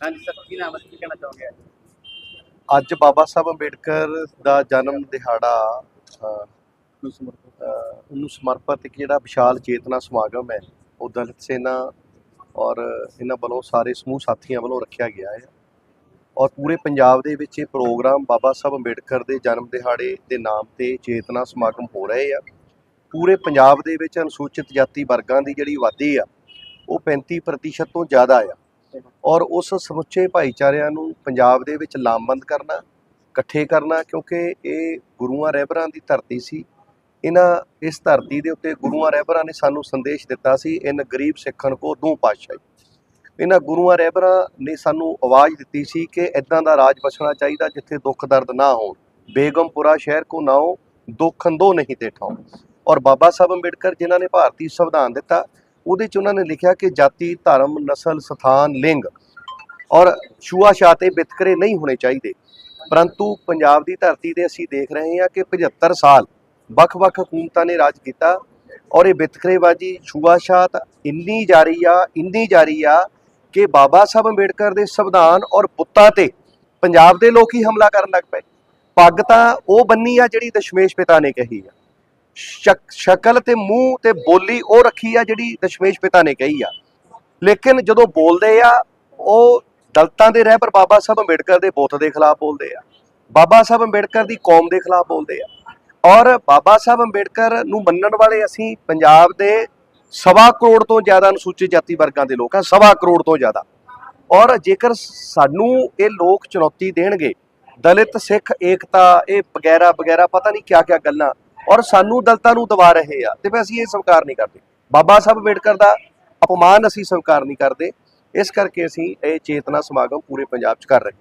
ਹਾਂਜੀ ਸਰ ਕੀ ਨਾਮ ਹੈ? ਕੀ ਕਹਿਣਾ ਚਾਹੋਗੇ? ਅੱਜ ਬਾਬਾ ਸਾਹਿਬ ਅੰਬੇਡਕਰ ਦਾ ਜਨਮ ਦਿਹਾੜਾ ਉਹਨੂੰ ਸਮਰਪਿਤ ਇੱਕ ਜਿਹੜਾ ਵਿਸ਼ਾਲ ਚੇਤਨਾ ਸਮਾਗਮ ਹੈ? ਉਹ ਦਲਿਤ ਸੇਨਾ ਔਰ ਇਹਨਾਂ ਵੱਲੋਂ ਸਾਰੇ ਸਮੂਹ ਸਾਥੀਆਂ ਵੱਲੋਂ ਰੱਖਿਆ ਗਿਆ ਹੈ। ਔਰ ਪੂਰੇ ਪੰਜਾਬ ਦੇ ਵਿੱਚ ਇਹ ਪ੍ਰੋਗਰਾਮ ਬਾਬਾ ਸਾਹਿਬ ਅੰਬੇਡਕਰ ਦੇ ਜਨਮ ਦਿਹਾੜੇ ਦੇ ਨਾਮ ਤੇ ਚੇਤਨਾ ਸਮਾਗਮ ਹੋ ਰਹੇ ਆ। ਪੂਰੇ ਪੰਜਾਬ ਦੇ ਵਿੱਚ ਅਨੁਸੂਚਿਤ ਜਾਤੀ ਵਰਗਾਂ ਦੀ ਜਿਹੜੀ ਆਬਾਦੀ ਆ ਉਹ 35% ਤੋਂ ਜ਼ਿਆਦਾ ਆ। ਔਰ ਉਸ ਸਮੁੱਚੇ ਭਾਈਚਾਰਿਆਂ ਨੂੰ ਪੰਜਾਬ ਦੇ ਵਿੱਚ ਲਾਮਬੰਦ ਕਰਨਾ, ਇਕੱਠੇ ਕਰਨਾ, ਕਿਉਂਕਿ ਇਹ ਗੁਰੂਆਂ ਰਹਿਬਰਾਂ ਦੀ ਧਰਤੀ ਸੀ। ਇਹਨਾਂ, ਇਸ ਧਰਤੀ ਦੇ ਉੱਤੇ ਗੁਰੂਆਂ ਰਹਿਬਰਾਂ ਨੇ ਸਾਨੂੰ ਸੰਦੇਸ਼ ਦਿੱਤਾ ਸੀ, ਇਨ ਗਰੀਬ ਸਿੱਖਣ ਕੋ ਦੂ ਪਾਤਸ਼ਾਹੀ। ਇਹਨਾਂ ਗੁਰੂਆਂ ਰਹਿਬਰਾਂ ਨੇ ਸਾਨੂੰ ਆਵਾਜ਼ ਦਿੱਤੀ ਸੀ ਕਿ ਇਦਾਂ ਦਾ ਰਾਜ ਬਸਣਾ ਚਾਹੀਦਾ ਜਿੱਥੇ ਦੁੱਖ ਦਰਦ ਨਾ ਹੋਣ। ਬੇਗਮਪੁਰਾ ਸ਼ਹਿਰ ਕੋ ਨਾਓ ਦੁੱਖੰਦੋ ਨਹੀਂ ਤੇ ਠਾਉ। ਔਰ ਬਾਬਾ ਸਾਹਿਬ ਅੰਬੇਡਕਰ ਜਿਨ੍ਹਾਂ ਨੇ ਭਾਰਤੀ ਸੰਵਿਧਾਨ ਦਿੱਤਾ ਉਹਦੇ ਚ ਉਹਨਾਂ ਨੇ ਲਿਖਿਆ ਕਿ ਜਾਤੀ, ਧਰਮ, ਨਸਲ, ਸਥਾਨ, ਲਿੰਗ ਔਰ ਛੂਆ ਇਹ ਵਿਤਕਰੇ ਨਹੀਂ ਹੋਣੇ ਚਾਹੀਦੇ। ਪਰੰਤੂ ਪੰਜਾਬ ਦੀ ਧਰਤੀ ਤੇ ਅਸੀਂ ਦੇਖ ਰਹੇ ਹਾਂ ਕਿ 75 ਸਾਲ ਵੱਖ-ਵੱਖ ਹਕੂਮਤਾਂ ਨੇ ਰਾਜ ਕੀਤਾ ਔਰ ਇਹ ਵਿਤਕਰੇਬਾਜੀ ਛੂਆਛਾਤ ਇੰਨੀ ਜਾਰੀ ਆ, ਇੰਨੀ ਜਾਰੀ ਆ ਕਿ ਬਾਬਾ ਸਾਹਿਬ ਅੰਬੇਡਕਰ ਦੇ ਸੰਵਿਧਾਨ ਔਰ ਪੁੱਤਾਂ ਤੇ ਪੰਜਾਬ ਦੇ ਲੋਕ ਹੀ ਹਮਲਾ ਕਰਨ ਲੱਗ ਪਏ। ਪੱਗ ਤਾਂ ਉਹ ਬੰਨੀ ਆ ਜਿਹੜੀ ਦਸ਼ਮੇਸ਼ ਪਿਤਾ ਨੇ ਕਹੀ ਆ। ਸ਼ਕਲ ਤੇ ਮੂੰਹ ਤੇ ਬੋਲੀ ਉਹ ਰੱਖੀ ਆ ਜਿਹੜੀ ਦਸ਼ਮੇਸ਼ ਪਿਤਾ ਨੇ ਕਹੀ ਆ। ਲੇਕਿਨ ਜਦੋਂ ਬੋਲਦੇ ਆ, ਉਹ ਦਲਤਾਂ ਦੇ ਰਹਿਬਰ ਬਾਬਾ ਸਾਹਿਬ ਅੰਬੇਡਕਰ ਦੇ ਬੁੱਤ ਦੇ ਖਿਲਾਫ ਬੋਲਦੇ ਆ। ਬਾਬਾ ਸਾਹਿਬ ਅੰਬੇਡਕਰ ਦੀ ਕੌਮ ਦੇ ਖਿਲਾਫ ਬੋਲਦੇ ਆ। ਔਰ ਬਾਬਾ ਸਾਹਿਬ ਅੰਬੇਡਕਰ ਨੂੰ ਮੰਨਣ ਵਾਲੇ ਅਸੀਂ ਪੰਜਾਬ ਦੇ ਸਵਾ ਕਰੋੜ ਤੋਂ ਜ਼ਿਆਦਾ ਅਨੁਸੂਚਿਤ ਜਾਤੀ ਵਰਗਾਂ ਦੇ ਲੋਕ ਆ, ਸਵਾ ਕਰੋੜ ਤੋਂ ਜ਼ਿਆਦਾ। ਔਰ ਜੇਕਰ ਸਾਨੂੰ ਇਹ ਲੋਕ ਚੁਣੌਤੀ ਦੇਣਗੇ, ਦਲਿਤ, ਸਿੱਖ, ਏਕਤਾ, ਇਹ ਵਗੈਰਾ ਵਗੈਰਾ ਪਤਾ ਨਹੀਂ ਕਿਆ ਕਿਆ ਗੱਲਾਂ ਔਰ ਸਾਨੂੰ ਦਲਤਾਂ ਨੂੰ ਦਬਾ ਰਹੇ ਆ ਤੇ ਫਿਰ ਅਸੀਂ ਇਹ ਸਵੀਕਾਰ ਨਹੀਂ ਕਰਦੇ। ਬਾਬਾ ਸਾਹਿਬ ਅੰਬੇਡਕਰ ਦਾ ਅਪਮਾਨ ਅਸੀਂ ਸਵੀਕਾਰ ਨਹੀਂ ਕਰਦੇ। ਇਸ ਕਰਕੇ ਅਸੀਂ ਇਹ ਚੇਤਨਾ ਸਮਾਗਮ ਪੂਰੇ ਪੰਜਾਬ 'ਚ ਕਰ ਰਹੇ